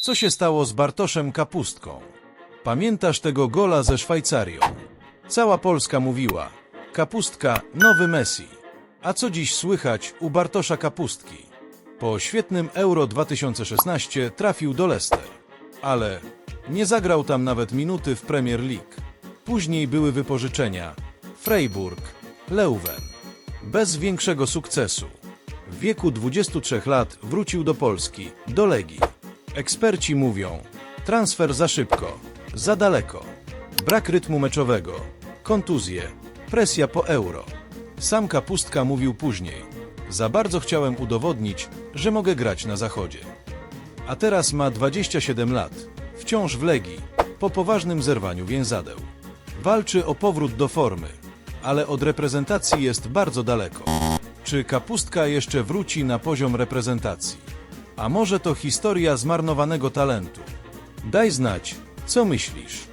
Co się stało z Bartoszem Kapustką? Pamiętasz tego gola ze Szwajcarią? Cała Polska mówiła: Kapustka, nowy Messi. A co dziś słychać u Bartosza Kapustki? Po świetnym Euro 2016 trafił do Leicester, ale nie zagrał tam nawet minuty w Premier League. Później były wypożyczenia Freiburg, Leuven. Bez większego sukcesu. W wieku 23 lat wrócił do Polski, do Legii. Eksperci mówią: transfer za szybko, za daleko, brak rytmu meczowego, kontuzje, presja po euro. Sam Kapustka mówił później: Za bardzo chciałem udowodnić, że mogę grać na zachodzie. A teraz ma 27 lat, wciąż w Legii, po poważnym zerwaniu więzadeł. Walczy o powrót do formy, ale od reprezentacji jest bardzo daleko. Czy Kapustka jeszcze wróci na poziom reprezentacji? A może to historia zmarnowanego talentu? Daj znać, co myślisz.